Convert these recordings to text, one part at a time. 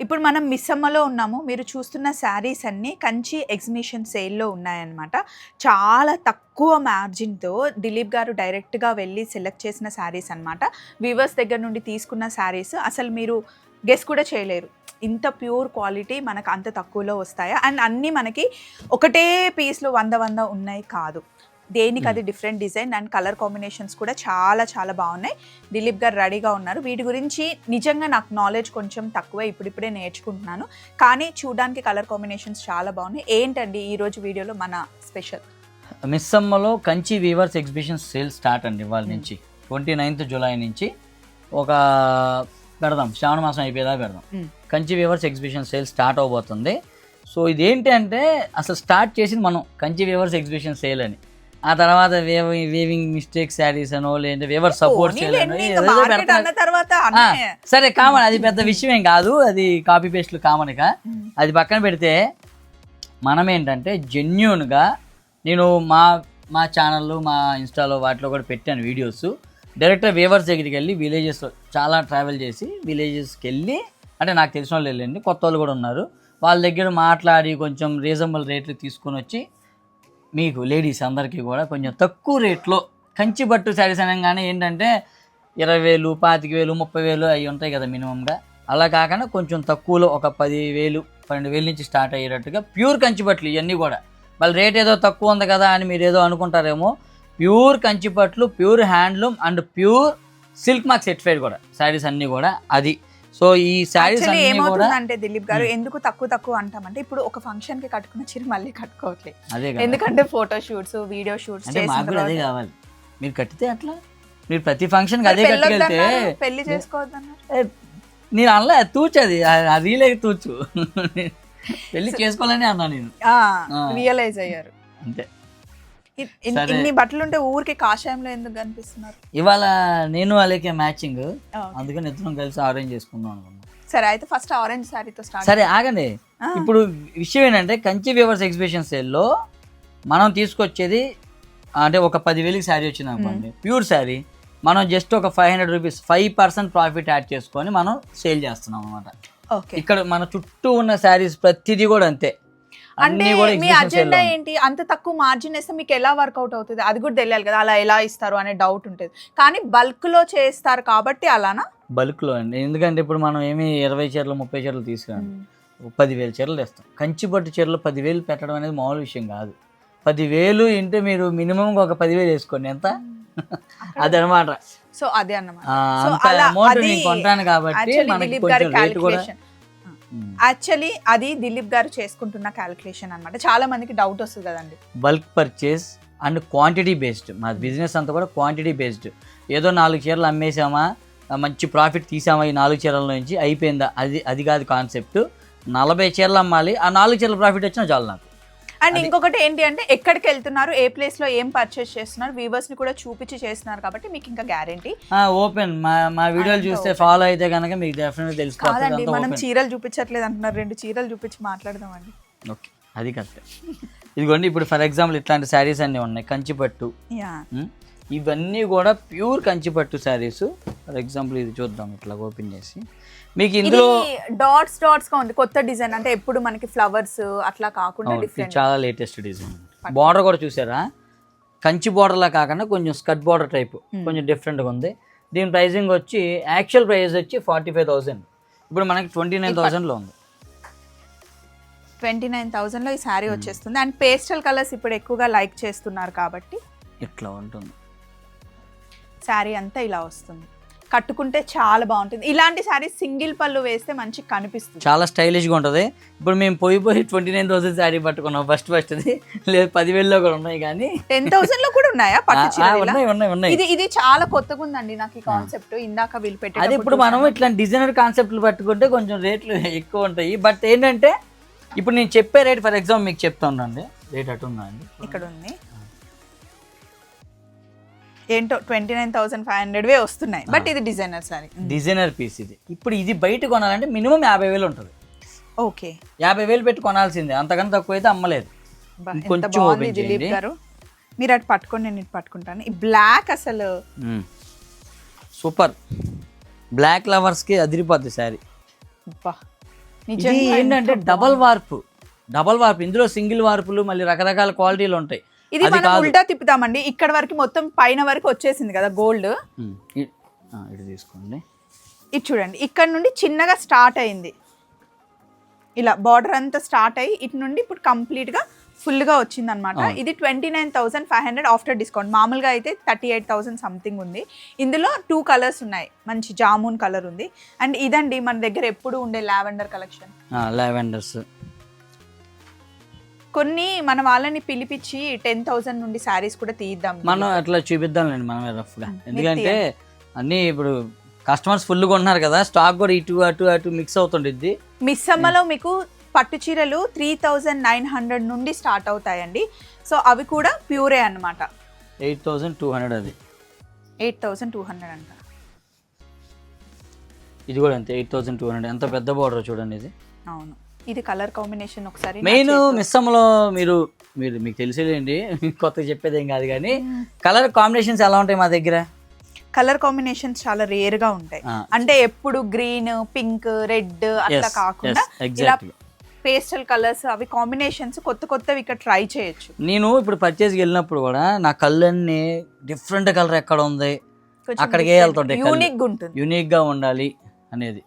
ఇప్పుడు మనం మిస్సమ్మలో ఉన్నాము. మీరు చూస్తున్న శారీస్ అన్నీ కంచి ఎగ్జిబిషన్ సేల్లో ఉన్నాయన్నమాట. చాలా తక్కువ మార్జిన్తో దిలీప్ గారు డైరెక్ట్గా వెళ్ళి సెలెక్ట్ చేసిన శారీస్ అన్నమాట. వీవర్స్ దగ్గర నుండి తీసుకున్న శారీస్ అసలు మీరు గెస్ కూడా చేయలేరు. ఇంత ప్యూర్ క్వాలిటీ మనకు అంత తక్కువలో వస్తాయా? అండ్ అన్నీ మనకి ఒకటే పీస్లో వంద వంద ఉన్నాయి కాదు. దేనికి అది different design and colour combinations కూడా చాలా చాలా బాగున్నాయి. దిలీప్ గారు రెడీగా ఉన్నారు. వీటి గురించి నిజంగా నాకు నాలెడ్జ్ కొంచెం తక్కువే ఇప్పుడిప్పుడే నేర్చుకుంటున్నాను. కానీ చూడడానికి కలర్ కాంబినేషన్స్ చాలా బాగున్నాయి. ఏంటండి ఈ రోజు వీడియోలో మన special మిస్సమ్మలో Kanchi weavers exhibition sale start అండి ఇవాళ నుంచి. ట్వంటీ నైన్త్ జూలై నుంచి ఒక పెడదాం. శ్రావణ మాసం అయిపోయేదా పెడదాం. Mm. Kanchi weavers exhibition sale start అవబోతుంది. సో ఇదేంటి అంటే అసలు స్టార్ట్ చేసింది మనం. కంచి వీవర్స్ ఎగ్జిబిషన్ సేల్ అని. ఆ తర్వాత వేవింగ్ వేవింగ్ మిస్టేక్ శారీస్ అనో లేదంటే వేవర్ సపోర్ట్ తర్వాత సరే కామన్ అది పెద్ద విషయం ఏం కాదు అది కాపీ పేస్ట్లు కామన్ ఇక. Mm. అది పక్కన పెడితే మనం ఏంటంటే జెన్యున్గా నేను మా మా ఛానల్లో మా ఇన్స్టాలో వాటిలో కూడా పెట్టాను వీడియోస్ డైరెక్ట్గా వేవర్స్ దగ్గరికి వెళ్ళి విలేజెస్ చాలా ట్రావెల్ చేసి విలేజెస్కి వెళ్ళి అంటే నాకు తెలిసిన వాళ్ళు వెళ్ళండి కొత్త వాళ్ళు కూడా ఉన్నారు. వాళ్ళ దగ్గర మాట్లాడి కొంచెం రీజనబుల్ రేట్లు తీసుకొని వచ్చి మీకు లేడీస్ అందరికీ కూడా కొంచెం తక్కువ రేట్లో కంచి పట్టు శారీస్ అనగానే ఏంటంటే ఇరవై వేలు పాతిక వేలు ముప్పై వేలు అవి ఉంటాయి కదా మినిమంగా అలా కాకుండా కొంచెం తక్కువలో ఒక పది వేలు పన్నెండు వేలు నుంచి స్టార్ట్ అయ్యేటట్టుగా ప్యూర్ కంచి బట్టలు ఇవన్నీ కూడా. వాళ్ళ రేట్ ఏదో తక్కువ ఉంది కదా అని మీరు ఏదో అనుకుంటారేమో pure Kanchi Patlu pure handloom and pure silk mark certified కూడా శారీస్ అన్నీ కూడా. అది సో ఈ శారీస్ అన్నీ ఏమవుతుందంటే దిలీప్ గారు ఎందుకు తక్కువ తక్కువ అంటామంటే ఇప్పుడు ఒక ఫంక్షన్కి కట్టుకున్న చీర మళ్ళీ కట్టుకోవట్లేదు ఎందుకంటే ఫోటో షూట్స్ వీడియో షూట్స్ అదే కావాలి. మీరు కట్టితే అట్లా? మీరు ప్రతి ఫంక్షన్కి మరి అదే కట్టుకెళ్తే పెళ్ళి చేసుకోవద్దన్నారు. నేను అనలే తూచు అది. రీలే తూచు. పెళ్ళి చేసుకోవాలని అన్నా నేను. రియలైజ్ అయ్యారు. అంతే. ఇన్ని బట్టలు ఉంటే ఊరికి కాషాయంలో ఎందుకు కనిపిస్తున్నారు? ఇవాళ నేను అలాగే మ్యాచింగ్. అందుకని ఇద్దరం కలిసి అరేంజ్ చేసుకుందాం అనుకున్నాం. సరే అయితే ఫస్ట్ ఆరెంజ్ శారీతో స్టార్ట్ సరే ఆగండి. ఇప్పుడు విషయం ఏంటంటే కంచి వ్యూవర్స్ ఎగ్జిబిషన్ సేల్లో మనం తీసుకొచ్చేది అంటే ఒక పదివేలకి శారీ వచ్చింది అనుకోండి. ప్యూర్ శారీ. మనం జస్ట్ ఒక five hundred rupees five percent profit add చేసుకొని మనం సేల్ చేస్తున్నాం అనమాట ఇక్కడ మన చుట్టూ ఉన్న శారీస్ ప్రతిదీ కూడా అంతే. అంటే మీ అజెండా ఏంటి? అంత తక్కువ మార్జిన్ వేస్తే మీకు ఎలా వర్కౌట్ అవుతుంది? అది కూడా తెలియాలి కదా అలా ఎలా ఇస్తారు అనే డౌట్ ఉంటుంది. కానీ బల్క్లో చేస్తారు కాబట్టి అలానా? బల్క్లో అండి. ఎందుకంటే ఇప్పుడు మనం ఏమి ఇరవై చీరలు ముప్పై చీరలు తీసుకురాం పదివేల చీరలు తెస్తాం. కంచి పట్టు చీరలు పదివేలు పెట్టడం అనేది మామూలు విషయం కాదు. పదివేలు ఇంటే మీరు మినిమం ఒక పదివేలు వేసుకోండి. ఎంత? అదనమాట. సో అదే అన్నమాట. కొంటాను కాబట్టి మనకి కొంచెం రేట్ కూడా. యాక్చువల్లీ అది దిలీప్ గారు చేసుకుంటున్న క్యాలిక్యులేషన్ అన్నమాట. చాలా మందికి డౌట్ వస్తుంది కదండి. Bulk purchase and quantity based మా బిజినెస్ అంతా కూడా క్వాంటిటీ బేస్డ్ ఏదో నాలుగు చీరలు అమ్మేసామా మంచి ప్రాఫిట్ తీసామా ఈ నాలుగు చీరల నుంచి? అయిపోయిందా? అది అది కాదు కాన్సెప్ట్ నలభై చీరలు అమ్మాలి. ఆ నాలుగు చీరల ప్రాఫిట్ వచ్చినా చాలు నాకు. అండ్ ఇంకొకటి ఏంటి అంటే ఎక్కడికి వెళ్తున్నారు ఏ ప్లేస్లో ఏం పర్చేస్ చేస్తున్నారు వీవర్స్ని కూడా చూపించి చేస్తున్నారు కాబట్టి మీకు ఇంకా గ్యారంటీ ఓపెన్ మా మా వీడియోలు చూస్తే. ఫాలో అయితే కనుక మీకు కాదండి అంతా మనం చీరలు చూపించట్లేదు అంటున్నారు. రెండు చీరలు చూపించి మాట్లాడదామండి. ఓకే అది కరెక్ట్ ఇదిగోండి ఇప్పుడు ఫర్ ఎగ్జాంపుల్ ఇట్లాంటి శారీస్ అన్నీ ఉన్నాయి. కంచిపట్టు? ఇవన్నీ కూడా pure Kanchipattu saris for example ఇది చూద్దాం ఇట్లా ఓపెన్ చేసి. మీకు ఇది ఇందులో డాట్స్ డాట్స్గా ఉంది. కొత్త డిజైన్. అంటే ఎప్పుడు మనకి ఫ్లవర్స్ అట్లా కాకుండా డిఫరెంట్ చాలా లేటెస్ట్ డిజైన్ బార్డర్ కూడా చూసారా? కంచి border లా కాకుండా కొంచెం స్కర్ట్ బార్డర్ టైప్ కొంచెం డిఫరెంట్గా ఉంది. దీని ప్రైసింగ్ వచ్చి యాక్చువల్ ప్రైస్ వచ్చి ఫార్టీ ఫైవ్ థౌసండ్ ఇప్పుడు మనకి ట్వంటీ నైన్ థౌసండ్లో ఉంది. ట్వంటీ నైన్ థౌసండ్లో ఈ శారీ వచ్చేస్తుంది. అండ్ పేస్టల్ కలర్స్ ఇప్పుడు ఎక్కువగా లైక్ చేస్తున్నారు కాబట్టి ఇట్లా ఉంటుంది. శారీ అంతా ఇలా వస్తుంది. కట్టుకుంటే చాలా బాగుంటుంది. ఇలాంటి శారీ సింగిల్ పళ్ళు వేస్తే మంచి కనిపిస్తుంది. చాలా స్టైలిష్గా ఉంటుంది. ఇప్పుడు మేము పోయి పోయి ట్వంటీ నైన్ థౌసండ్ శారీ పట్టుకున్నాం ఫస్ట్ ఫస్ట్ది లేదు పదివేల్లో కూడా ఉన్నాయి కానీ. టెన్ థౌసండ్లో కూడా ఉన్నాయా? పట్టు చీరలు? ఉన్నాయి ఉన్నాయి ఉన్నాయి. ఇది ఇది చాలా కొత్తగా ఉందండి నాకు ఈ కాన్సెప్ట్ ఇందాక వీళ్ళు అది పెట్టేటప్పుడు ఇప్పుడు మనం. ఇట్లాంటి డిజైనర్ కాన్సెప్ట్లు పట్టుకుంటే కొంచెం రేట్లు ఎక్కువ ఉంటాయి. బట్ ఏంటంటే ఇప్పుడు నేను చెప్పే రేట్ ఫర్ ఎగ్జాంపుల్ మీకు చెప్తా ఉండండి రేట్ అటు ఉందా అండి? ఇక్కడ ఉంది. ఏంటో twenty nine thousand five hundred వే వస్తున్నాయి. బట్ ఇది డిజైనర్ సారీ డిజైనర్ పీస్ ఇది. ఇప్పుడు ఇది బయట కొనాలంటే మినిమం యాభై వేలు ఉంటుంది. ఓకే యాభై వేలు పెట్టి కొనాల్సిందే. అంతకన్నా తక్కువ అయితే అమ్మలేదు. చేయండి. గారు. మీరు అటు పట్టుకొని నేను ఇటు పట్టుకుంటాను. ఈ బ్లాక్ అసలు సూపర్ బ్లాక్ లవర్స్కి అదిరిపోద్ది శారీ ఏంటంటే డబల్ వార్పు డబల్ వార్పు ఇందులో సింగిల్ వార్పులు మళ్ళీ రకరకాల క్వాలిటీలు ఉంటాయి. ఇది మనం. ఉల్టా తిప్పుతామండి. ఇక్కడ వరకు మొత్తం పైన వరకు వచ్చేసింది కదా గోల్డ్. ఇది తీసుకోండి. ఇది చూడండి. ఇక్కడ నుండి చిన్నగా స్టార్ట్ అయింది. ఇలా బార్డర్ అంతా స్టార్ట్ అయ్యి ఇటు నుండి ఇప్పుడు కంప్లీట్గా ఫుల్గా వచ్చింది అనమాట. ఇది twenty nine thousand five hundred after discount మామూలుగా అయితే థర్టీ ఎయిట్ థౌసండ్ సంథింగ్ ఉంది. ఇందులో టూ కలర్స్ ఉన్నాయి. మంచి జామున్ కలర్ ఉంది. అండ్ ఇదండి మన దగ్గర ఎప్పుడు ఉండే లావెండర్ కలెక్షన్. లావెండర్స్ కొన్ని మన వాళ్ళని పిలిపించి టెన్ థౌసండ్ నుండి శారీస్ కూడా తీద్దాం మనం అట్లా చూపిద్దాంలేండి మనమే రఫ్గా. ఎందుకంటే అన్నీ ఇప్పుడు కస్టమర్స్ ఫుల్గా ఉన్నారు కదా స్టాక్ కూడా ఇటు అటు అటు మిక్స్ అవుతుండిద్ది. మిస్ అమ్మలో మీకు పట్టు చీరలు త్రీ థౌజండ్ నైన్ హండ్రెడ్ నుండి స్టార్ట్ అవుతాయండి. సో అవి కూడా ప్యూరే అన్నమాట. ఎయిట్ థౌసండ్ టూ హండ్రెడ్ అది. ఎయిట్ థౌసండ్ టూ హండ్రెడ్ అంట. ఇది కూడా అంతే ఎయిట్ థౌసండ్ టూ హండ్రెడ్. ఎంత పెద్ద బార్డర్ చూడండి ఇది. అవును. ఇది కలర్ కాంబినేషన్ ఒకసారి మెయిన్ మిస్సమ్లో మీరు మీరు మీకు తెలిసేలేండి కొత్తగా చెప్పేది ఏం కాదు కానీ కలర్ కాంబినేషన్స్ ఎలా ఉంటాయి మా దగ్గర? కలర్ కాంబినేషన్స్ చాలా రేర్గా ఉంటాయి. అంటే ఎప్పుడు గ్రీన్ పింక్ రెడ్ అట్లా కాకుండా ఇలా. పేస్టల్ కలర్స్ అవి కాంబినేషన్స్ కొత్త కొత్తవి ఇక్కడ ట్రై చేయొచ్చు. నేను ఇప్పుడు పర్చేస్కి వెళ్ళినప్పుడు కూడా నా కళ్ళన్నీ డిఫరెంట్ కలర్ ఎక్కడ ఉంది? అక్కడికే వెళ్తుంటాయి. యూనిక్ ఉంటుంది. యూనిక్గా ఉండాలి అనేది.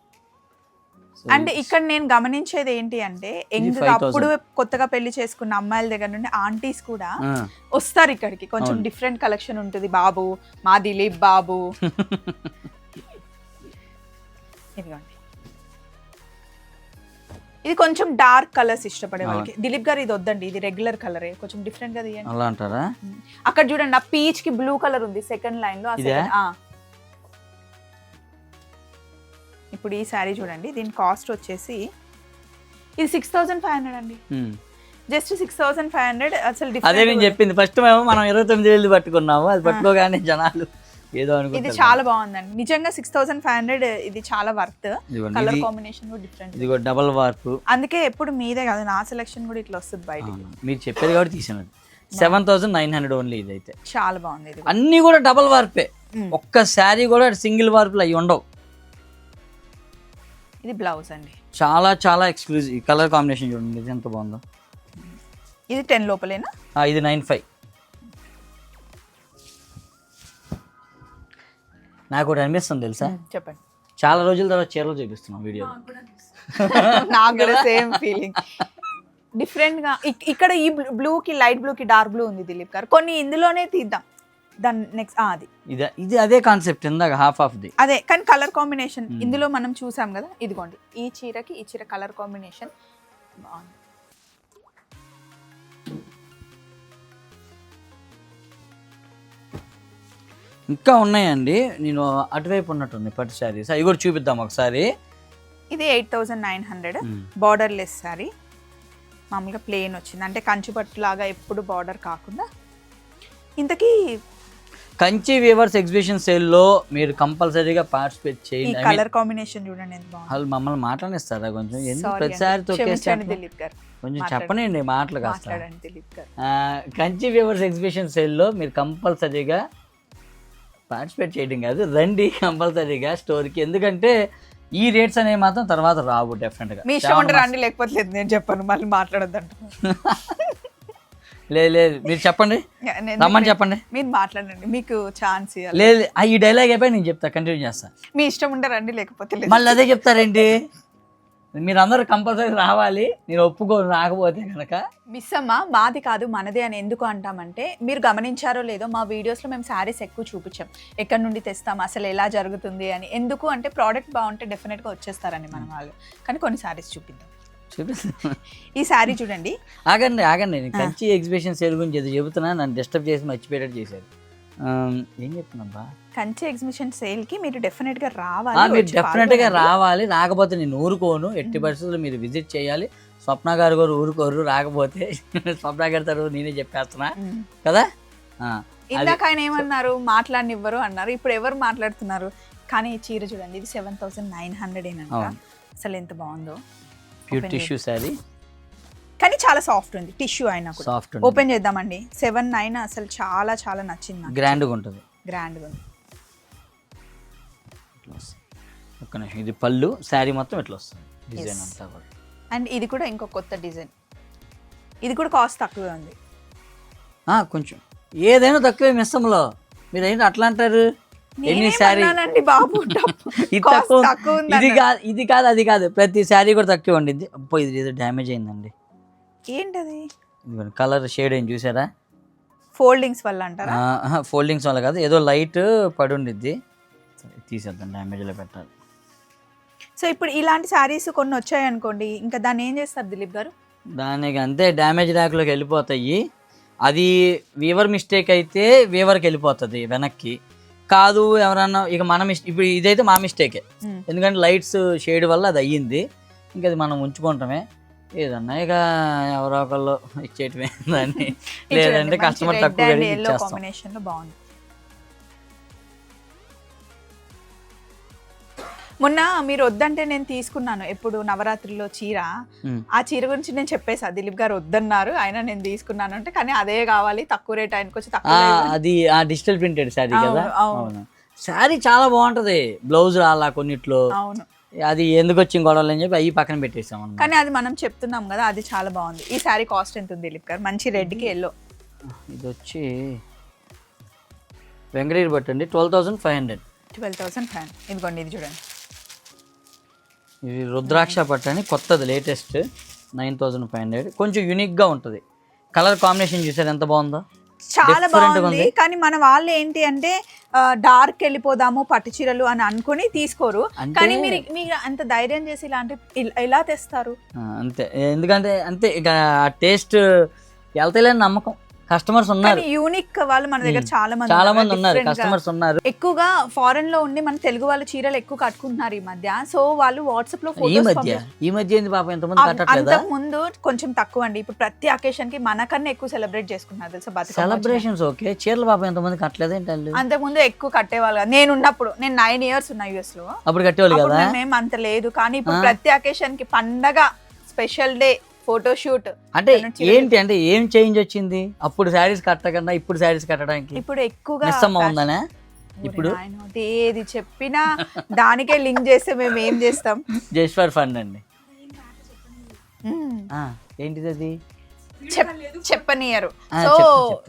అండ్ ఇక్కడ నేను గమనించేది ఏంటి అంటే యంగ్ 5,000. అప్పుడు కొత్తగా పెళ్ళి చేసుకున్న అమ్మాయిల దగ్గర నుండి ఆంటీస్ కూడా. వస్తారు ఇక్కడికి. కొంచెం. డిఫరెంట్ కలెక్షన్ ఉంటుంది. బాబు మా దిలీప్ బాబు. ఇదిగోండి. ఇది కొంచెం డార్క్ కలర్స్ ఇష్టపడే వాళ్ళకి. దిలీప్ గారు ఇది వద్దండి. ఇది రెగ్యులర్ కలరే కొంచెం డిఫరెంట్గా తీయండి. అలా అంటారా? అక్కడ చూడండి ఆ పీచ్కి బ్లూ కలర్ ఉంది సెకండ్ లైన్లో. ఇప్పుడు ఈ శారీ చూడండి దీని కాస్ట్ వచ్చేసి ఇది సిక్స్ థౌసండ్ ఫైవ్ హండ్రెడ్ అండి. Just six thousand five hundred అసలు అదే నేను చెప్పింది. ఫస్ట్ మేము మనం ఇరవై తొమ్మిది వేలు పట్టుకున్నాము అది పట్టుకోగానే జనాలు ఏదో ఇది చాలా బాగుందండి. నిజంగా సిక్స్ థౌసండ్ ఫైవ్ హండ్రెడ్ ఇది చాలా వర్త్ కలర్ కాంబినేషన్ కూడా డిఫరెంట్ ఇది డబల్ వార్పు అందుకే ఎప్పుడు మీదే కాదు నా సెలెక్షన్ కూడా ఇట్లా వస్తుంది బయటికి. మీరు చెప్పేది కాబట్టి తీసినది seven thousand nine hundred only ఇది అయితే చాలా బాగుంది ఇది అన్నీ కూడా డబల్ వార్పే. ఒక్క శారీ కూడా సింగిల్ వార్పులు అవి ఉండవు. ఇది బ్లౌజ్ అండి. చాలా చాలా ఎక్స్క్లూజివ్ కలర్ కాంబినేషన్ చూడండి ఇది ఎంత బాగుందో. ఇది టెన్ లోపలేనా? ఆ, ఇది నైన్ ఫైవ్ నాకు ఒకటి అనిపిస్తుంది తెలుసా? చెప్పండి. చాలా రోజుల తర్వాత చీరలు చూపిస్తున్నాం వీడియో నాకు కూడా సేమ్ ఫీలింగ్ డిఫరెంట్గా ఇక్- ఇక్కడ ఈ బ్లూ కి లైట్ బ్లూ కి డార్క్ బ్లూ ఉంది దిలీప్ గారు. కొన్ని ఇందులోనే తీద్దాం. దాని నెక్స్ట్ అది. ఇది ఇది అదే కాన్సెప్ట్ ఇందాక హాఫ్ ఆఫ్ ది అదే కానీ కలర్ కాంబినేషన్ ఇందులో మనం చూసాం కదా ఇదిగోండి. ఈ చీరకి ఈ చీర కలర్ కాంబినేషన్ బాగుంది. ఇంకా ఉన్నాయండి. నేను అటువైపు ఉన్నట్టుంది పట్టు శారీస్. అవి కూడా చూపిద్దాం ఒకసారి. ఇది eight thousand nine hundred. Border less sari మామూలుగా ప్లెయిన్ వచ్చింది. అంటే కంచి పట్టు లాగా ఎప్పుడు బార్డర్ కాకుండా. ఇంతకీ కంచి వీవర్స్ ఎగ్జిబిషన్ సేల్లో మీరు కంపల్సరీగా పార్టిసిపేట్ చేయండి. కలర్ కాంబినేషన్ చూడండి ఎంత బాగుంది. వాళ్ళు మమ్మల్ని మాట్లాడిస్తారా కొంచెం? ఎందుకు ప్రతిసారి కొంచెం. చెప్పనండి మాటలు కాస్త. కంచి వీవర్స్ ఎగ్జిబిషన్ సేల్లో మీరు కంపల్సరీగా పార్టిసిపేట్ చేయడం కాదు రండి కంపల్సరీగా స్టోర్కి ఎందుకంటే ఈ రేట్స్ అనేవి మాత్రం తర్వాత రావు డెఫినెట్గా మీ ఇష్టం రండి లేకపోతే లేదు నేను చెప్పాను మళ్ళీ మాట్లాడొద్దంట లేదు లేదు. మీరు చెప్పండి. రమ్మని చెప్పండి. మీరు మాట్లాడండి. మీకు ఛాన్స్ లేదు ఈ డైలాగ్ అయిపోయి నేను చెప్తా. కంటిన్యూ చేస్తా. మీ ఇష్టం ఉంటే రండి లేకపోతే మళ్ళీ అదే చెప్తారేంటి? మీరు అందరూ కంపల్సరీ రావాలి. నేను ఒప్పుకోను రాకపోతే కనుక మిస్ అమ్మ మాది కాదు మనదే అని ఎందుకు అంటామంటే మీరు గమనించారో లేదో మా వీడియోస్లో మేము శారీస్ ఎక్కువ చూపించాం. ఎక్కడి నుండి తెస్తాం అసలు ఎలా జరుగుతుంది అని. ఎందుకు అంటే ప్రోడక్ట్ బాగుంటే డెఫినెట్గా వచ్చేస్తారని మన వాళ్ళు. కానీ కొన్ని శారీస్ చూపిద్దాం. చూపిస్తా. ఈ శారీ చూడండి. ఆగండి ఆగండి. నేను కంచి ఎగ్జిబిషన్ సేల్ గురించి ఏదో చెబుతున్నా నన్ను డిస్టర్బ్ చేసి మర్చిపోయేటట్టు చేశారు. ఏం చెప్తున్నాబ్బా? కంచి ఎగ్జిబిషన్ సేల్కి మీరు డెఫినెట్గా ఆ, రావాలి మీరు డెఫినెట్గా పాల్గొనండి. రావాలి రాకపోతే నేను ఊరుకోను. ఎట్టి పరిస్థితుల్లో మీరు విజిట్ చేయాలి. స్వప్న గారు కూడా ఊరుకోరు రాకపోతే స్వప్న గారి నేనే చెప్పేస్తున్నా. కదా? ఇందాక ఆయన ఏమన్నారు? మాట్లాడనివ్వరు అన్నారు. ఇప్పుడు ఎవరు మాట్లాడుతున్నారు? కానీ ఈ చీర చూడండి ఇది సెవెన్ థౌసండ్ నైన్ హండ్రెడ్. అసలు ఎంత బాగుందో. ప్యూర్ టిష్యూ శారీ కానీ చాలా సాఫ్ట్ ఉంది టిష్యూ అయినా సాఫ్ట్ ఓపెన్ చేద్దామండి. సెవెన్ నైన్ అసలు చాలా చాలా నచ్చింది గ్రాండ్గా ఉంటుంది. గ్రాండ్గా ఉంది. ఒక్క నిమిషం. ఇది పళ్ళు శారీ మొత్తం ఇట్లా వస్తుంది? డిజైన్ అంతా కూడా. అండ్ ఇది కూడా ఇంకో కొత్త డిజైన్ ఇది కూడా కాస్ట్ తక్కువే ఉంది. ఆ, కొంచెం. ఏదైనా తక్కువే మిస్సంలో మీరు ఏంటి అట్లా అంటారు? ఎన్ని శారీ నేనేమన్నానండి బాబు ఇది. కాదు ఇది కాదు అది కాదు. ప్రతి శారీ కూడా తక్కువ ఉండిద్ది అబ్బో ఇది ఏదో డ్యామేజ్ అయిందండి. ఏంటది? కలర్ షేడ్ ఏం చూసారా? ఫోల్డింగ్స్ వల్ల అంటారా? ఫోల్డింగ్స్ వల్ల కాదు. ఏదో లైట్ పడి ఉండిద్ది. తీసేద్దాం డ్యామేజ్లో పెట్టాలి. సో ఇప్పుడు ఇలాంటి శారీస్ కొన్ని వచ్చాయి అనుకోండి ఇంకా దాన్ని ఏం చేస్తారు దిలీప్ గారు? దానికి అంతే డ్యామేజ్ ర్యాక్లోకి వెళ్ళిపోతాయి. అది వీవర్ మిస్టేక్ అయితే వీవర్కి వెళ్ళిపోతుంది వెనక్కి. కాదు ఎవరన్నా ఇక మన మిస్ ఇప్పుడు ఇదైతే మా మిస్టేకే. ఎందుకంటే లైట్స్ షేడ్ వల్ల అది అయ్యింది. ఇంకా అది మనం ఉంచుకుంటామే. ఏదన్నా ఇక ఎవరో ఒకళ్ళు ఇచ్చేయటమే దాన్ని. లేదంటే కస్టమర్ తక్కువ ఇచ్చేస్తాం. మొన్న మీరు వద్దంటే నేను తీసుకున్నాను. ఎప్పుడు? నవరాత్రిలో చీర. ఆ చీర గురించి నేను చెప్పేసా. దిలీప్ గారు వద్దన్నారు. ఆయన నేను తీసుకున్నాను. అంటే కానీ అదే కావాలి. తక్కువ రేట్ ఆయనకు వచ్చి తక్కువ. అది ఆ డిజిటల్ ప్రింటెడ్ శారీ కదా? అవును, శారీ చాలా బాగుంటది. బ్లౌజ్ రాలా కొన్నిట్లో. అవును. అది ఎందుకు వచ్చింది గొడవలు అని చెప్పి అవి పక్కన పెట్టేసాం అన్నమాట. కానీ అది మనం చెప్తున్నాం కదా అది చాలా బాగుంది. ఈ శారీ కాస్ట్ ఎంత ఉంది దిలీప్ గారు? మంచి రెడ్కి ఎల్లో ఇది వచ్చి వెంకటగిరి బట్ అండి. Twelve thousand five hundred twelve thousand five ఇదిగోండి ఇది చూడండి. ఇది రుద్రాక్ష పట్టు అని కొత్తది latest nine thousand five hundred కొంచెం యూనిక్గా ఉంటుంది. కలర్ కాంబినేషన్ చూసారు ఎంత బాగుందో? చాలా బాగుంది. కానీ మన వాళ్ళు ఏంటి అంటే డార్క్ వెళ్ళిపోదాము పట్టు చీరలు అని అనుకుని తీసుకోరు. కానీ మీరు మీరు అంత ధైర్యం చేసి ఇలాంటి ఇల్- ఎలా తెస్తారు? అంతే. ఎందుకంటే అంతే. ఇక టేస్ట్ వెళ్తలేని నమ్మకం. కస్టమర్స్ ఉన్నారు యూనిక్ వాళ్ళు మన దగ్గర. చాలా మంది చాలా మంది ఉన్నారు. కస్టమర్స్ ఉన్నారు ఎక్కువగా ఫారెన్లో ఉండి మన తెలుగు వాళ్ళు చీరలు ఎక్కువ కట్టుకుంటున్నారు ఈ మధ్య సో వాళ్ళు వాట్సాప్లో ఈ మధ్య. ఈ మధ్య ఏంది పాపం ఎంతమంది కట్టట్లేదా ముందు కొంచెం తక్కువ అండి ఇప్పుడు ప్రతి అకేషన్కి మనకన్నా ఎక్కువ సెలబ్రేట్ చేసుకుంటున్నారు తెలుసా. సెలబ్రేషన్స్ ఓకే చీరలు పాపం ఎంతమంది కట్టలేదు ఏంటి వాళ్ళు అంతకు ముందు ఎక్కువ కట్టేవాళ్ళు. నేను ఉన్నప్పుడు నేను నైన్ ఇయర్స్ ఉన్నా యుఎస్లో అప్పుడు కట్టేవాళ్ళు కదా మేమేం అంత లేదు కానీ ఇప్పుడు. ప్రతి అకేషన్కి పండగ స్పెషల్ డే ఫోటో షూట్ అంటే ఏంటి అంటే ఏం చేంజ్ వచ్చింది? అప్పుడు శారీస్ కట్టకుండా ఇప్పుడు శారీస్ కట్టడానికి ఇప్పుడు ఎక్కువగా ఉందనే? ఇప్పుడు? ఏది చెప్పినా దానికే లింక్ చేస్తే మేము ఏం చేస్తాం? జస్ట్ ఫర్ ఫన్ అండి. ఏంటిది అది? చెప్పనియరు. సో.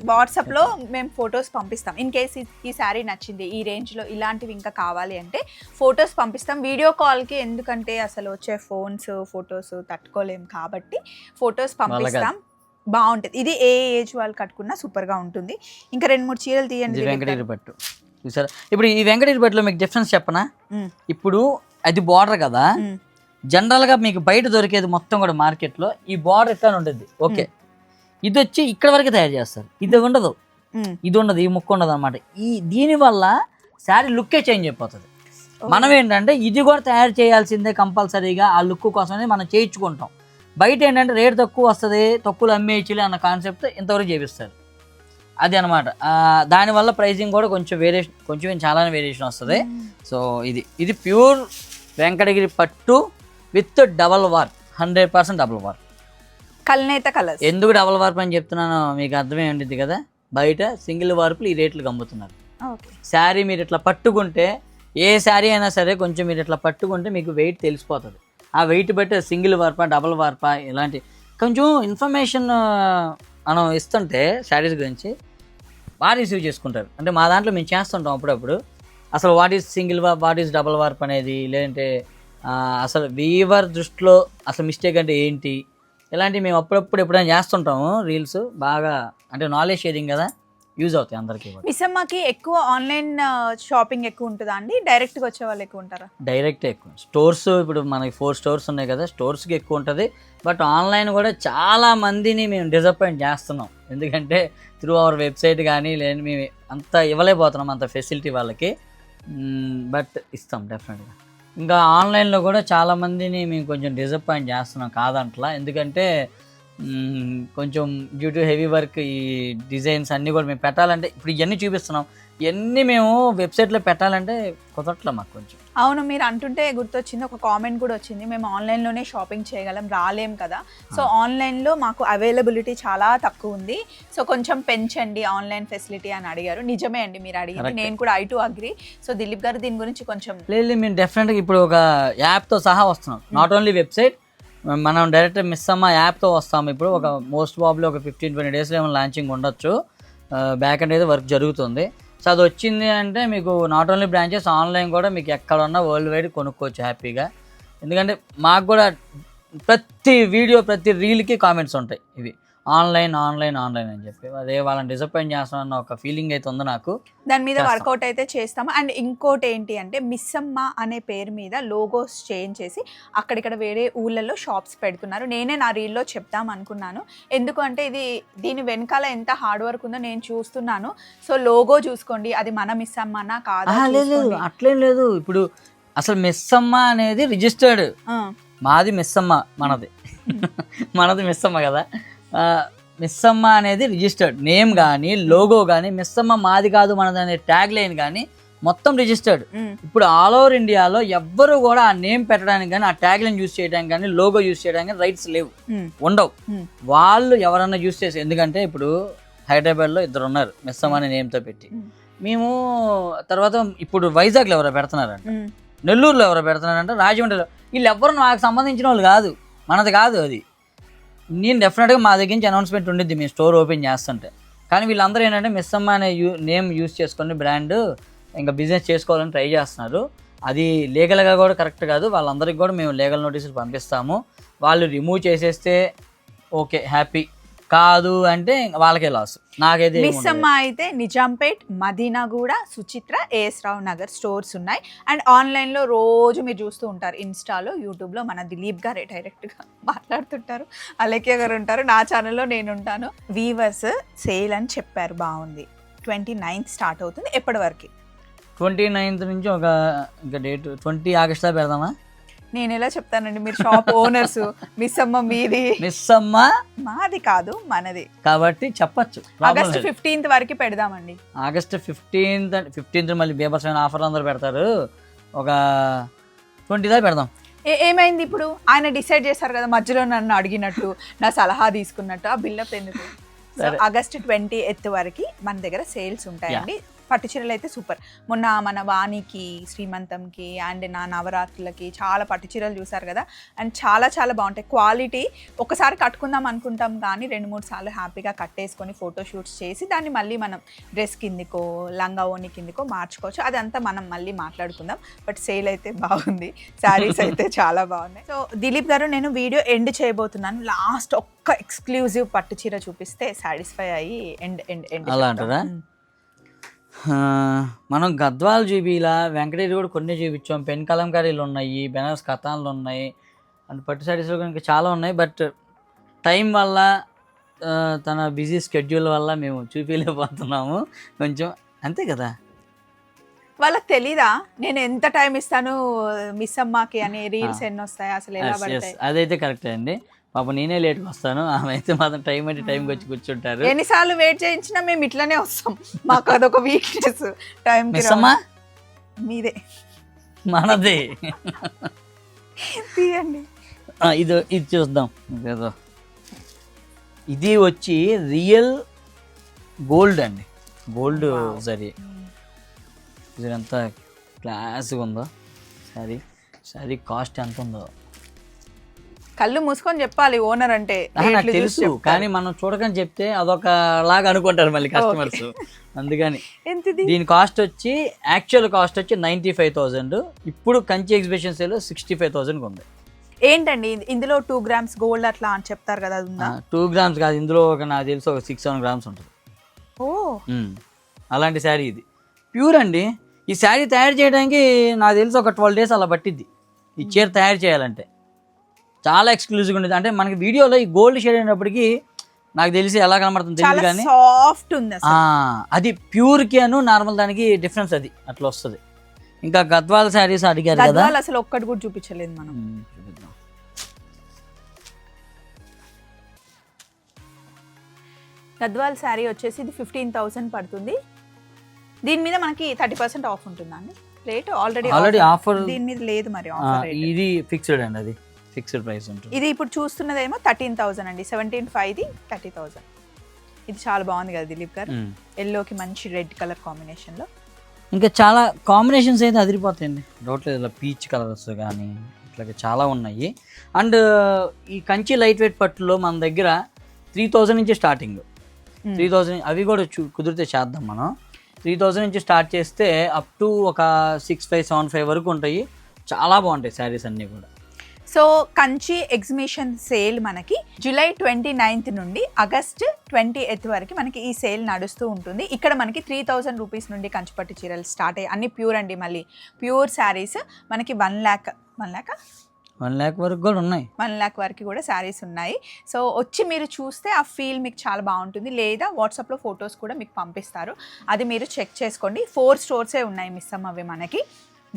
వాట్సాప్లో మేము ఫొటోస్ పంపిస్తాం. ఇన్ కేస్ ఈ శారీ నచ్చింది ఈ రేంజ్లో ఇలాంటివి ఇంకా కావాలి అంటే ఫొటోస్ పంపిస్తాం. వీడియో కాల్కి ఎందుకంటే అసలు వచ్చే ఫోన్స్ ఫొటోస్ తట్టుకోలేం కాబట్టి ఫొటోస్ పంపిస్తాం. బాగుంటుంది. ఇది ఏ ఏజ్ వాళ్ళు కట్టుకున్నా సూపర్గా ఉంటుంది. ఇంకా రెండు మూడు చీరలు తీయండి వెంకటగిరి గారు. పట్టు చూసారా? ఇప్పుడు ఈ వెంకటగిరి పట్టులో మీకు డిఫరెన్స్ చెప్పనా. ఇప్పుడు అది బార్డర్ కదా. జనరల్గా మీకు బయట దొరికేది మొత్తం కూడా మార్కెట్లో ఈ బార్డర్ ఎట్లా ఉంటుంది ఓకే ఇది వచ్చి ఇక్కడ వరకు తయారు చేస్తారు. ఇది ఉండదు. ఇది ఉండదు. ఈ ముక్క ఉండదు అనమాట ఈ దీని వల్ల శారీ లుక్కే చేంజ్ అయిపోతుంది. మనం ఏంటంటే ఇది కూడా తయారు చేయాల్సిందే కంపల్సరీగా ఆ లుక్ కోసమే మనం చేయించుకుంటాం. బయట ఏంటంటే రేట్ తక్కువ వస్తుంది తక్కువలో అమ్మేయచ్చులే అన్న కాన్సెప్ట్ ఇంతవరకు చేపిస్తారు. అది అనమాట దానివల్ల ప్రైజింగ్ కూడా కొంచెం వేరియేషన్ కొంచెం చాలానే వేరియేషన్ వస్తుంది. సో ఇది ఇది ప్యూర్ వెంకటగిరి పట్టు with double warp hundred percent double warp. కల్నేత colours. ఎందుకు డబల్ వార్ప్ అని చెప్తున్నానో మీకు అర్థమే ఉంటుంది కదా? బయట సింగిల్ వార్పులు ఈ రేట్లు అమ్ముతున్నారు శారీ మీరు ఇట్లా పట్టుకుంటే ఏ శారీ అయినా సరే కొంచెం మీరు ఇట్లా పట్టుకుంటే మీకు వెయిట్ తెలిసిపోతుంది. ఆ వెయిట్ బట్టి సింగిల్ వార్పా డబల్ వార్పా ఇలాంటి కొంచెం ఇన్ఫర్మేషన్ మనం ఇస్తుంటే శారీస్ గురించి బాగా రిసీవ్ చేసుకుంటారు. అంటే మా దాంట్లో మేము చేస్తుంటాం అప్పుడప్పుడు. అసలు what is single warp what is double warp అనేది లేదంటే అసలు వీవర్ దృష్టిలో అసలు మిస్టేక్ అంటే ఏంటి? ఇలాంటివి మేము అప్పుడప్పుడు ఎప్పుడైనా చేస్తుంటాము రీల్స్ బాగా అంటే నాలెడ్జ్ షేరింగ్ కదా యూజ్ అవుతాయి అందరికీ మిస్సమ్మకి ఎక్కువ ఆన్లైన్ షాపింగ్ ఎక్కువ ఉంటుందా అండి? డైరెక్ట్గా వచ్చే వాళ్ళు ఎక్కువ ఉంటారా? డైరెక్ట్ ఎక్కువ. స్టోర్స్ ఇప్పుడు మనకి ఫోర్ స్టోర్స్ ఉన్నాయి కదా స్టోర్స్కి ఎక్కువ ఉంటుంది. బట్ ఆన్లైన్ కూడా చాలా మందిని మేము డిసప్పాయింట్ చేస్తున్నాం. ఎందుకంటే త్రూ అవర్ వెబ్సైట్ కానీ లేని మేము అంత ఇవ్వలేకపోతున్నాం అంత ఫెసిలిటీ వాళ్ళకి. బట్ ఇస్తాం డెఫినెట్గా ఇంకా ఆన్లైన్లో కూడా చాలా మందిని మేము కొంచెం డిసప్పాయింట్ చేస్తున్నాం కాదంట్లా. ఎందుకంటే కొంచెం డ్యూ టు హెవీ వర్క్ ఈ డిజైన్స్ అన్నీ కూడా మేము పెట్టాలంటే ఇప్పుడు ఇవన్నీ చూపిస్తున్నాం. ఇవన్నీ మేము వెబ్సైట్లో పెట్టాలంటే కుదరట్లే మాకు కొంచెం. అవును మీరు అంటుంటే గుర్తొచ్చింది ఒక కామెంట్ కూడా వచ్చింది. మేము ఆన్లైన్లోనే షాపింగ్ చేయగలం రాలేం కదా. సో ఆన్లైన్లో మాకు అవైలబిలిటీ చాలా తక్కువ ఉంది. సో కొంచెం పెంచండి ఆన్లైన్ ఫెసిలిటీ అని అడిగారు. నిజమే అండి మీరు అడిగింది. నేను కూడా I too agree so Dilip garu దీని గురించి కొంచెం లేదు మేము డెఫినెట్గా ఇప్పుడు ఒక యాప్తో సహా వస్తున్నాం. నాట్ ఓన్లీ వెబ్సైట్ మనం డైరెక్ట్ మిస్ అమ్మ యాప్తో వస్తాము ఇప్పుడు ఒక మోస్ట్ ప్రాబ్లీ ఒక ఫిఫ్టీన్ ట్వంటీ డేస్లో ఏమైనా లాంచింగ్ ఉండొచ్చు. బ్యాక్ అండ్ అయితే వర్క్ జరుగుతుంది. సో అది వచ్చింది అంటే మీకు నాట్ ఓన్లీ బ్రాంచెస్ ఆన్లైన్ కూడా మీకు ఎక్కడ ఉన్నా వరల్డ్ వైడ్ కొనుక్కోవచ్చు హ్యాపీగా. ఎందుకంటే మాకు కూడా ప్రతి వీడియో ప్రతి రీల్కి కామెంట్స్ ఉంటాయి ఇవి. ఆన్లైన్ ఆన్లైన్ ఆన్లైన్ అని చెప్పి. అదే వాళ్ళని డిసప్పాయింట్ చేస్తామన్న ఒక ఫీలింగ్ అయితే ఉంది నాకు. దాని మీద చేస్తాం. వర్కౌట్ అయితే చేస్తాము. అండ్ ఇంకోటి ఏంటి అంటే మిస్సమ్మ అనే పేరు మీద లోగోస్ చేంజ్ చేసి అక్కడిక్కడ వేరే ఊళ్ళల్లో షాప్స్ పెడుతున్నారు. నేనే నా రీల్లో చెప్దాం అనుకున్నాను. ఎందుకు అంటే ఇది దీని వెనకాల ఎంత హార్డ్ వర్క్ ఉందో నేను చూస్తున్నాను. సో లోగో చూసుకోండి. అది మన మిస్సమ్మనా కాదా ఆహా, లేదు. అట్లేం లేదు. ఇప్పుడు అసలు మిస్ అమ్మ అనేది రిజిస్టర్డ్ మాది మిస్ అమ్మ మనది మనది మిస్ అమ్మ కదా. ఆ, మిస్ అమ్మ అనేది రిజిస్టర్డ్ నేమ్ కానీ లోగో కానీ మిస్ అమ్మ మాది కాదు మనది అనే ట్యాగ్ లైన్ కానీ మొత్తం రిజిస్టర్డ్ ఇప్పుడు ఆల్ ఓవర్ ఇండియాలో ఎవ్వరు కూడా ఆ నేమ్ పెట్టడానికి కానీ ఆ ట్యాగ్ లైన్ యూస్ చేయడానికి కానీ లోగో యూస్ చేయడానికి రైట్స్ లేవు. ఉండవు. వాళ్ళు ఎవరన్నా యూస్ చేసి ఎందుకంటే ఇప్పుడు హైదరాబాద్లో ఇద్దరు ఉన్నారు మిస్ అమ్మ అనే నేమ్తో పెట్టి. మేము. తర్వాత ఇప్పుడు వైజాగ్లో ఎవరో పెడుతున్నారంట. నెల్లూరులో ఎవరో పెడుతున్నారంటే రాజమండ్రిలో. వీళ్ళు ఎవ్వరు నాకు సంబంధించిన వాళ్ళు కాదు. మనది కాదు అది. నేను డెఫినెట్గా మా దగ్గర నుంచి అనౌన్స్మెంట్ ఉండిద్ది మీ స్టోర్ ఓపెన్ చేస్తుంటే. కానీ వీళ్ళందరూ ఏంటంటే మిస్ అమ్మ అనే యూ నేమ్ యూస్ చేసుకొని బ్రాండ్ ఇంకా బిజినెస్ చేసుకోవాలని ట్రై చేస్తున్నారు. అది లీగల్గా కూడా కరెక్ట్ కాదు వాళ్ళందరికీ కూడా మేము లీగల్ నోటీసులు పంపిస్తాము. వాళ్ళు రిమూవ్ చేసేస్తే ఓకే హ్యాపీ కాదు అంటే వాళ్ళకే లాస్ నాకైతే. మిస్సమ్మ అయితే నిజాంపేట్ మదీనాగూడ సుచిత్ర ఏఎస్ రావు నగర్ స్టోర్స్ ఉన్నాయి. అండ్ ఆన్లైన్లో రోజు మీరు చూస్తూ ఉంటారు ఇన్స్టాలో యూట్యూబ్లో మన దిలీప్ గారే డైరెక్ట్గా మాట్లాడుతుంటారు. అలక్య గారు ఉంటారు నా ఛానల్లో నేను ఉంటాను. వీవర్స్ సేల్ అని చెప్పారు బాగుంది. ట్వంటీ నైన్త్ స్టార్ట్ అవుతుంది ఎప్పటి వరకు? ట్వంటీ నైన్త్ నుంచి ఒక ఇంకా డేట్ ట్వంటీ ఆగస్ట్లో పెడదామా? నేను ఎలా చెప్తానండి? మీరు షాప్ ఓనర్స్ మిస్సమ్మ మీది. మిస్ అమ్మ? మాది కాదు మనది. కాబట్టి చెప్పచ్చు. ఆగస్ట్ ఫిఫ్టీన్త్ వరకు పెడదామండి. ఆగస్ట్ ఫిఫ్టీన్త్ ఫిఫ్టీన్త్ మళ్ళీ బీభత్సమైన ఆఫర్లు అందరూ పెడతారు? ఒక ట్వంటీ దా పెడదాం. ఏమైంది ఇప్పుడు? ఆయన డిసైడ్ చేశారు కదా మధ్యలో నన్ను అడిగినట్టు నా సలహా తీసుకున్నట్టు ఆ బిల్డప్ ఎందుకు. ఆగస్ట్ ట్వంటీ ఎత్ వరకు మన దగ్గర సేల్స్ ఉంటాయండి. పట్టు చీరలు అయితే సూపర్. మొన్న మన వాణికి శ్రీమంతంకి అండ్ నా నవరాత్రులకి చాలా పట్టు చీరలు చూసారు కదా? అండ్ చాలా చాలా బాగుంటాయి. క్వాలిటీ ఒకసారి కట్టుకుందాం అనుకుంటాం కానీ రెండు మూడు సార్లు హ్యాపీగా కట్టేసుకొని ఫోటో షూట్స్ చేసి దాన్ని మళ్ళీ మనం డ్రెస్ కిందికో లంగా ఓని కిందికో మార్చుకోవచ్చు. అదంతా మనం మళ్ళీ మాట్లాడుకుందాం. బట్ సేల్ అయితే బాగుంది. శారీస్ అయితే చాలా బాగున్నాయి. సో దిలీప్ గారు నేను వీడియో ఎండ్ చేయబోతున్నాను. లాస్ట్ ఒక్క ఎక్స్క్లూజివ్ పట్టు చీర చూపిస్తే సాటిస్ఫై అయ్యి ఎండ్ ఎండ్ ఎండ్ అలా అంటారా? మనం గద్వాలు చూపిలా వెంకటేశ్వర కూడా కొన్ని చూపించాం. పెన్ కలంకారీలు ఉన్నాయి బెనారస్ కథాన్లు ఉన్నాయి అండ్ పట్టు సారీస్లో ఇంకా చాలా ఉన్నాయి. బట్ టైం వల్ల తన బిజీ స్కెడ్యూల్ వల్ల మేము చూపించలేకపోతున్నాము కొంచెం అంతే కదా? వాళ్ళకి తెలీదా? నేను ఎంత టైం ఇస్తాను మిస్ అమ్మాకి అని రీల్స్ ఎన్ని వస్తాయి అసలు ఎలా అదైతే కరెక్టే అండి. పాప నేనే లేట్గా వస్తాను. ఆమె అయితే మాత్రం టైం అంటే టైంకి వచ్చి కూర్చుంటారు. ఎన్నిసార్లు వెయిట్ చేయించినా మేము ఇట్లనే వస్తాం. మాకు అదొక వీక్నెస్ టైం మిస్ అమ్మా? మీదే. మనది. తీయండి. ఇది ఇది చూద్దాం. ఇదేదో ఇది వచ్చి రియల్ గోల్డ్ అండి. గోల్డ్. సరీ. ఇది ఎంత క్లాస్గా ఉందో? సరీ. సరీ కాస్ట్ ఎంత ఉందో కళ్ళు మూసుకొని చెప్పాలి ఓనర్ అంటే. నాకు తెలుసు. కానీ మనం చూడకని చెప్తే అదొక లాగా అనుకుంటారు మళ్ళీ కస్టమర్స్ అందుకని. దీని కాస్ట్ వచ్చి యాక్చువల్ కాస్ట్ వచ్చి నైంటీ ఫైవ్ థౌజండ్ ఇప్పుడు Kanchi exhibition sale sixty five థౌజండ్కి ఉంది ఏంటండి? ఇది- ఇందులో టూ గ్రామ్స్ గోల్డ్ అట్లా అని చెప్తారు కదా అది ఉందా? టూ గ్రామ్స్ కాదు ఇందులో ఒక నాకు తెలిసి ఒక సిక్స్ సెవెన్ గ్రామ్స్ ఉంటుంది. ఓ. అలాంటి శారీ ఇది. ప్యూర్ అండి. ఈ శారీ తయారు చేయడానికి నాకు తెలిసి ఒక ట్వెల్వ్ డేస్ అలా పట్టిద్ది. ఈ చీర తయారు చేయాలంటే. చాలా ఎక్స్క్లూజివ్గా ఉండేది. అంటే మనకి వీడియోలో ఈ గోల్డ్ షేడ్ అయినప్పటికీ నాకు తెలిసి ఎలా కనబడుతుంది తెలియదు కానీ సాఫ్ట్ ఉంది అది ప్యూర్కి అను నార్మల్ దానికి డిఫరెన్స్ అది. అట్లా వస్తుంది. ఇంకా గద్వాల్ శారీస్ అడిగారు కదా. గద్వాలు అసలు ఒక్కటి కూడా చూపించలేదు మనం. చూపిద్దాం. గద్వాల్ శారీ వచ్చేసి ఇది ఫిఫ్టీన్ థౌసండ్ పడుతుంది. దీని మీద మనకి థర్టీ పర్సెంట్ ఆఫ్ ఉంటుందండి రేట్ ఆల్రెడీ ఆల్రెడీ ఆఫర్ దీని మీద లేదు మరి ఆఫర్ ఇది ఫిక్స్డ్ అండి అది. ఫిక్స్డ్ ప్రైస్ ఉంటుంది. ఇది ఇప్పుడు చూస్తున్నదేమో థర్టీన్ థౌసండ్ అండి. సెవెంటీన్ ఫైవ్ది థర్టీ థౌసండ్. ఇది చాలా బాగుంది కదా దిలీప్ గారు. ఎల్లోకి మంచి రెడ్ కలర్ కాంబినేషన్లో. ఇంకా చాలా కాంబినేషన్స్ అయితే అదిరిపోతాయండి. డౌట్ ఇలా పీచ్ కలర్స్ కానీ ఇట్లాగే చాలా ఉన్నాయి. అండ్ ఈ కంచి లైట్ వెయిట్ పట్టులో మన దగ్గర త్రీ థౌజండ్ నుంచి స్టార్టింగ్. త్రీ థౌజండ్ అవి కూడా చూ కుదిరితే చేద్దాం మనం. త్రీ థౌజండ్ నుంచి స్టార్ట్ చేస్తే అప్ టు ఒక సిక్స్ ఫైవ్ సెవెన్ ఫైవ్ వరకు ఉంటాయి. చాలా బాగుంటాయి శారీస్ అన్నీ కూడా. సో కంచి ఎగ్జిబిషన్ సేల్ మనకి జూలై ట్వంటీ నైన్త్ నుండి ఆగస్ట్ ట్వంటీ ఎయిత్ వరకు మనకి ఈ సేల్ నడుస్తూ ఉంటుంది. ఇక్కడ మనకి త్రీ థౌజండ్ రూపీస్ నుండి కంచిపట్టు చీరలు స్టార్ట్ అయ్యి అన్ని ప్యూర్ అండి మళ్ళీ. ప్యూర్ శారీస్ మనకి one lakh one lakh? One lakh వరకు కూడా ఉన్నాయి. వన్ ల్యాక్ వరకు కూడా శారీస్ ఉన్నాయి. సో వచ్చి మీరు చూస్తే ఆ ఫీల్ మీకు చాలా బాగుంటుంది. లేదా వాట్సాప్లో ఫొటోస్ కూడా మీకు పంపిస్తారు. అది మీరు చెక్ చేసుకోండి. ఫోర్ స్టోర్సే ఉన్నాయి మిస్ అవి మనకి.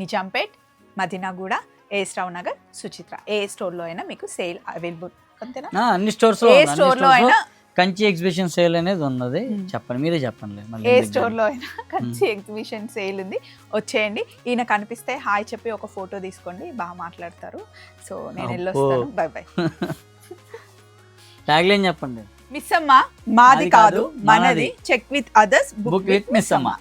నిజాంపేట్ మదీనాగూడ ఏ స్టవ్ నగర్ సుచిత్ర ఏ స్టోర్లో అయినా మీకు సేల్ అవైలబుల్. అంతేనా? అన్ని స్టోర్స్ ఏ store లో. అయినా- కంచి ఎగ్జిబిషన్ సేల్ అనేది ఉన్నది. చెప్పండి మీరే చెప్పండి. ఏ ఎందుకు స్టోర్లో అయినా కంచి ఎగ్జిబిషన్ సేల్ ఉంది. వచ్చేయండి. ఈయన కనిపిస్తే హాయ్ చెప్పి ఒక ఫోటో తీసుకోండి. బాగా మాట్లాడతారు. సో నేను. వెళ్ళొస్తాను బై బై. ట్యాగ్లైన్ చెప్పండి. మిస్ అమ్మ మాది కాదు మనది. Check with others book with Missamma